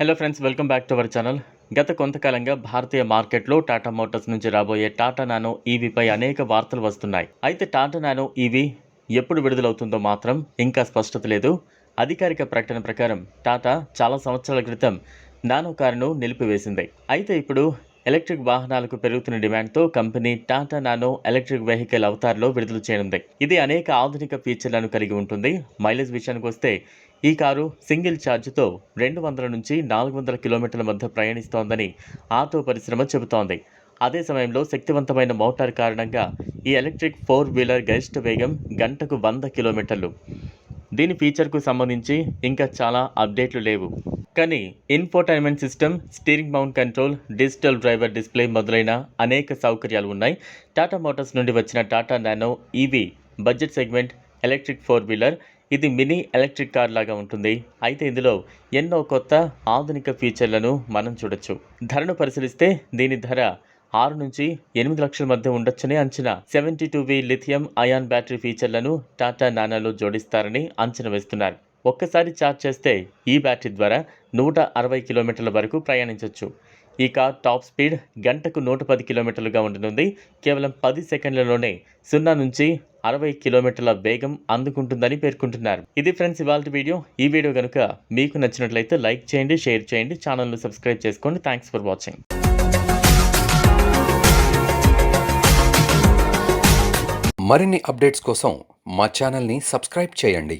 Hello friends welcome back to our channel గత కొంతకాలంగా భారతీయ మార్కెట్లో టాటా మోటార్స్ నుంచి రాబోయే టాటా నానో ఈవీపై అనేక వార్తలు వస్తున్నాయి. అయితే టాటా నానో ఈవీ ఎప్పుడు విడుదలవుతుందో మాత్రం ఇంకా స్పష్టత లేదు. అధికారిక ప్రకటన ప్రకారం టాటా చాలా సంవత్సరాల క్రితం నానో కారును నిలిపివేసింది. అయితే ఇప్పుడు ఎలక్ట్రిక్ వాహనాలకు పెరుగుతున్న డిమాండ్తో company Tata Nano electric vehicle అవతార్లో విడుదల చేయనుంది. ఇది అనేక ఆధునిక ఫీచర్లను కలిగి ఉంటుంది. మైలేజ్ విషయానికి వస్తే ఈ కారు సింగిల్ ఛార్జ్తో రెండు వందల నుంచి నాలుగు వందల కిలోమీటర్ల మధ్య ప్రయాణిస్తోందని ఆటో పరిశ్రమ చెబుతోంది. అదే సమయంలో శక్తివంతమైన మోటార్ కారణంగా ఈ ఎలక్ట్రిక్ ఫోర్ వీలర్ గరిష్ట వేగం గంటకు వంద కిలోమీటర్లు. దీని ఫీచర్కు సంబంధించి ఇంకా చాలా అప్డేట్లు లేవు. కానీ infotainment system steering mount control digital driver display మొదలైన అనేక సౌకర్యాలు ఉన్నాయి. టాటా మోటార్స్ నుండి వచ్చిన Tata Nano EV budget segment electric four wheeler ఇది మినీ ఎలక్ట్రిక్ కార్ లాగా ఉంటుంది. అయితే ఇందులో ఎన్నో కొత్త ఆధునిక ఫీచర్లను మనం చూడొచ్చు. ధరను పరిశీలిస్తే దీని ధర ఆరు నుంచి ఎనిమిది లక్షల మధ్య ఉండొచ్చని అంచనా. Seventy two V lithium ion battery ఫీచర్లను Tata నానాలో జోడిస్తారని అంచనా వేస్తున్నారు. ఒక్కసారి ఛార్జ్ చేస్తే ఈ బ్యాటరీ ద్వారా నూట అరవై కిలోమీటర్ల వరకు ప్రయాణించవచ్చు ఈ కార్ టాప్ స్పీడ్ గంటకు నూట పది కిలోమీటర్లుగా ఉండనుంది కేవలం పది సెకండ్లలోనే సున్నా నుంచి అరవై కిలోమీటర్ల వేగం అందుకుంటుందని పేర్కొంటున్నారు. ఇది ఫ్రెండ్స్ ఇవాళ వీడియో. ఈ వీడియో కనుక మీకు నచ్చినట్లయితే లైక్ చేయండి షేర్ చేయండి ఛానల్ను సబ్స్క్రైబ్ చేసుకోండి. Thanks for watching. మరిన్ని అప్డేట్స్ కోసం మా ఛానల్ని సబ్స్క్రైబ్ చేయండి.